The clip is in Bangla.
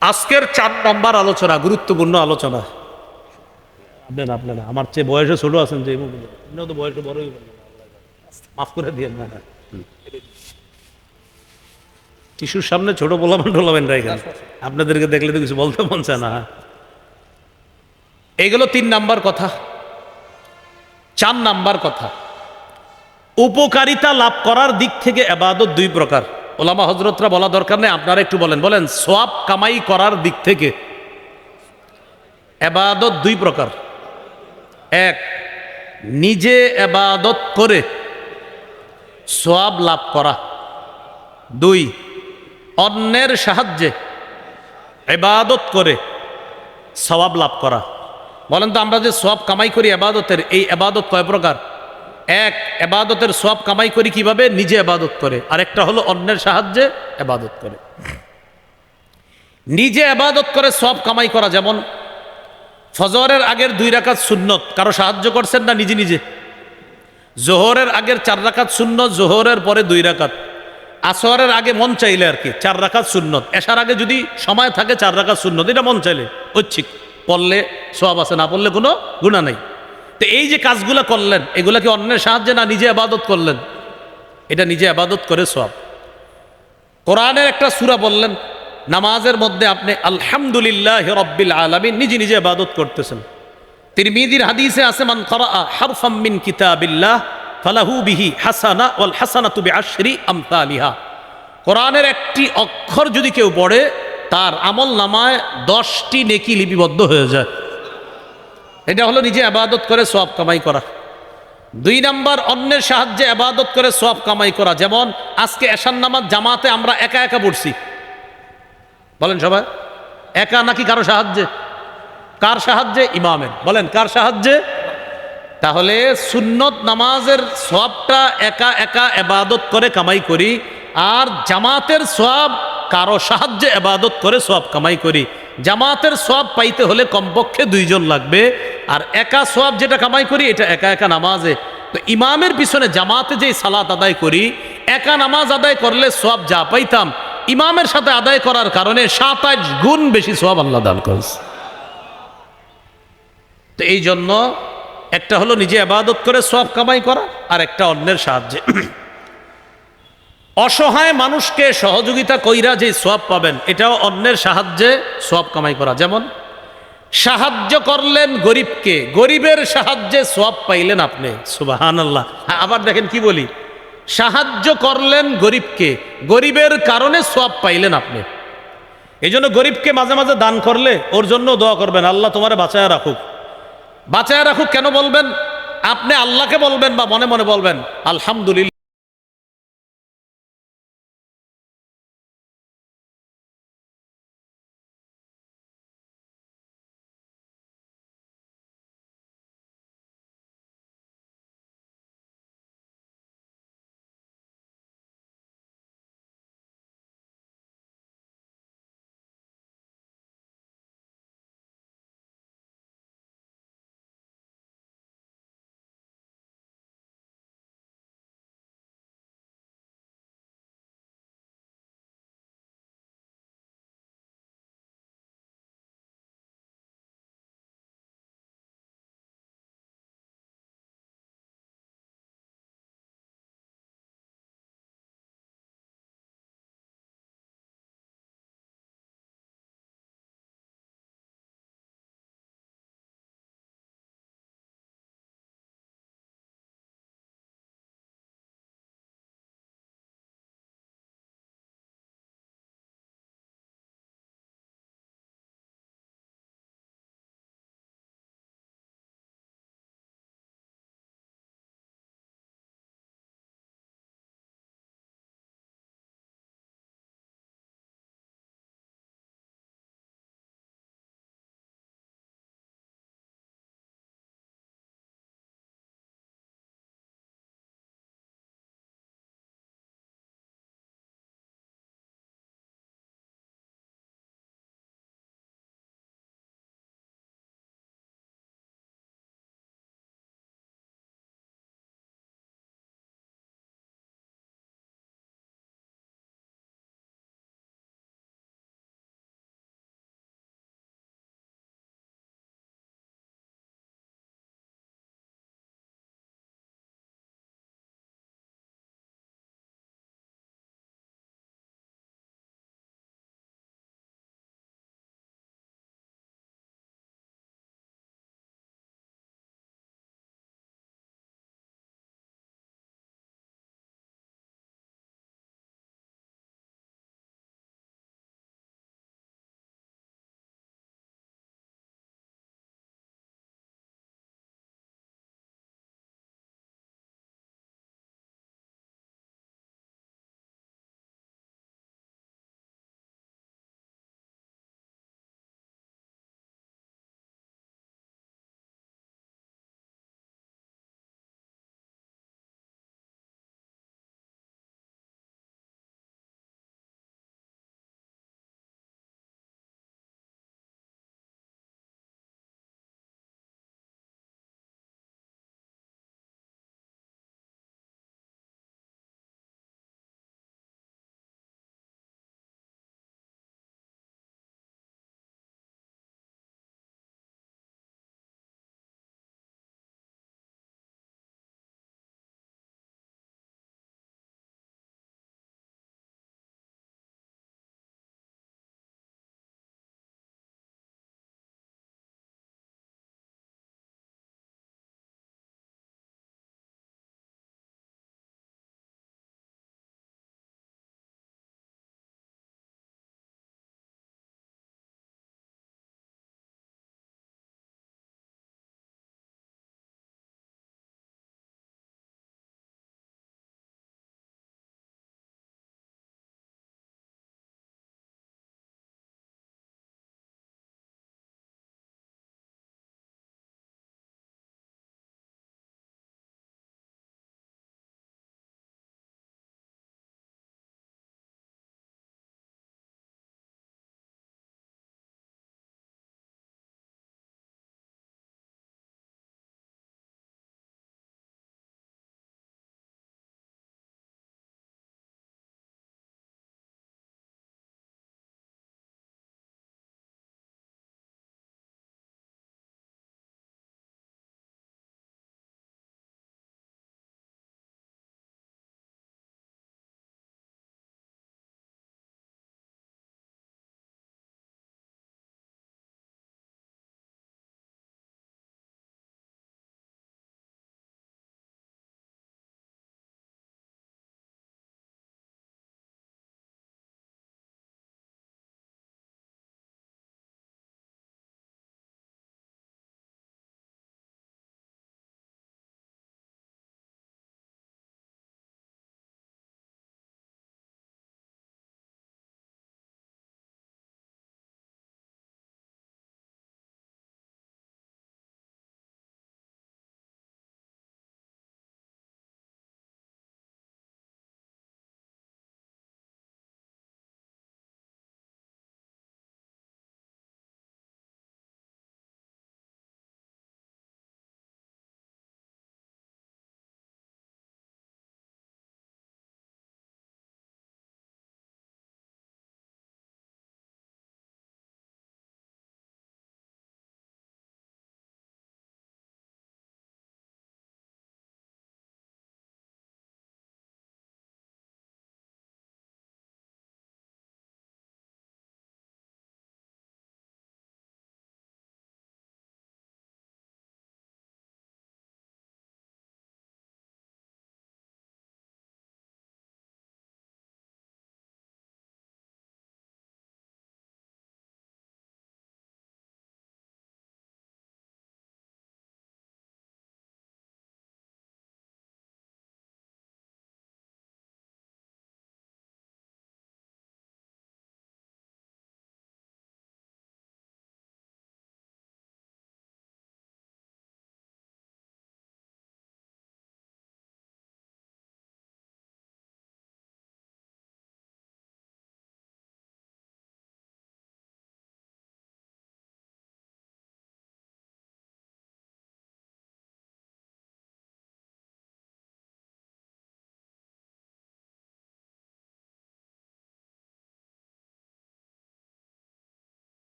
আজকের চার নম্বর আলোচনা গুরুত্বপূর্ণ আলোচনা। আপনারা আপনারা আমার চেয়ে বয়সে ছোট আছেন যে আপনিও তো বয়সে বড়ই। মাফ করে দিয়ে না টিস্যুর সামনে ছোট বলাবেন টোলাবেন রাইখান আপনাদেরকে দেখলে তো কিছু বলতে মন চায় না। এইগুলো তিন নাম্বার কথা চার নাম্বার কথা। উপকারিতা লাভ করার দিক থেকে এবাদত দুই প্রকার। ওলামা হজরতরা বলা দরকার নেই, আপনারা একটু বলেন। বলেন, সোয়াব কামাই করার দিক থেকে এবাদত দুই প্রকার। এক, নিজে এবাদত করে সোয়াব লাভ করা। দুই, অন্যের সাহায্যে এবাদত করে সওয়াব লাভ করা। বলেন তো, আমরা যে সব কামাই করি এবাদতের, এই এবাদত কয় প্রকার? এক, এবাদতের সব কামাই করি কীভাবে? নিজে এবাদত করে। আরেকটা হলো অন্যের সাহায্যে এবাদত করে। নিজে এবাদত করে সব কামাই করা, যেমন ফজরের আগের দুই রাকাত সুন্নত। কারও সাহায্য করছেন না নিজে নিজে? জোহরের আগের চার রাকাত সুন্নত, জোহরের পরে দুই রাকাত। আসরের আগে মন চাইলে আর কি, চার রাকাত সুন্নত। এসার আগে যদি সময় থাকে, চার রাকাত সুন্নত। এটা মন চাইলে, ঐচ্ছিক। পড়লে সব আছে, না পড়লে কোনো গুণা নেই। তো এই যে কাজগুলো করলেন, এগুলা কি অন্যের সাহায্যে না নিজে আবাদত করলেন? এটা নিজে আবাদত করে সব কোরআনের একটা সুরা বললেন, নামাজের মধ্যে আপনি আলহামদুলিল্লাহ রব্বিল আলামিন নিজে নিজে আবাদত করতেছেন। তিরমিদির হাদিসে আছে, মান করা হারফাম মিন কিতাবিল্লাহ ফালাহু বিহি হাসানা ওয়াল হাসানাতু আমতা আলিহা কোরআনের একটি অক্ষর যদি কেউ পড়ে, তার আমল নামায় দশটি নেকি লিপিবদ্ধ হয়ে যায়। এটা হলো নিজে আবাদত করে সব কামাই করা। দুই নাম্বার, অন্যের সাহায্যে আবাদত করে সব কামাই করা। যেমন, আজকে এশান নামাজ জামাতে আমরা একা একা পড়ছি। বলেন সবাই, একা নাকি কারও সাহায্যে? কার সাহায্যে? ইমামের। বলেন, কার সাহায্যে? তাহলে সুন্নত নামাজের সবটা একা একা এবাদত করে কামাই করি, আর জামাতের সব কারও সাহায্যে এবাদত করে সব কামাই করি। জামাতের সব পাইতে হলে কমপক্ষে দুইজন লাগবে। আর একা সব যেটা কামাই করি, এটা একা একা নামাজে। তো ইমামের পিছনে জামাতে যে সালাত আদায় করি, একা নামাজ আদায় করলে সব যা পাইতাম, ইমামের সাথে আদায় করার কারণে সাতাশ গুণ বেশি সব আল্লাহ দান করছে। তো এই জন্য একটা হলো নিজে আবাদত করে সব কামাই করা, আর একটা অন্যের সাহায্যে। অসহায় মানুষকে সহযোগিতা কইরা যে সব পাবেন, এটাও অন্যের সাহায্যে সব কামাই করা। যেমন সাহায্য করলেন গরিবকে। গরিবের সাহায্যে সব পাইলেন আপনি। সুবাহান আল্লাহ আবার দেখেন কি বলি? সাহায্য করলেন গরিবকে। গরিবের কারণে সব পাইলেন আপনি। এই জন্য গরিবকে মাঝে মাঝে দান করলে ওর জন্য দোয়া করবেন আল্লাহ তোমারে বাঁচায় রাখুক। বাঁচায় রাখুক কেন বলবেন? আপনি আল্লাহকে বলবেন বা মনে মনে বলবেন আলহামদুলিল্লাহ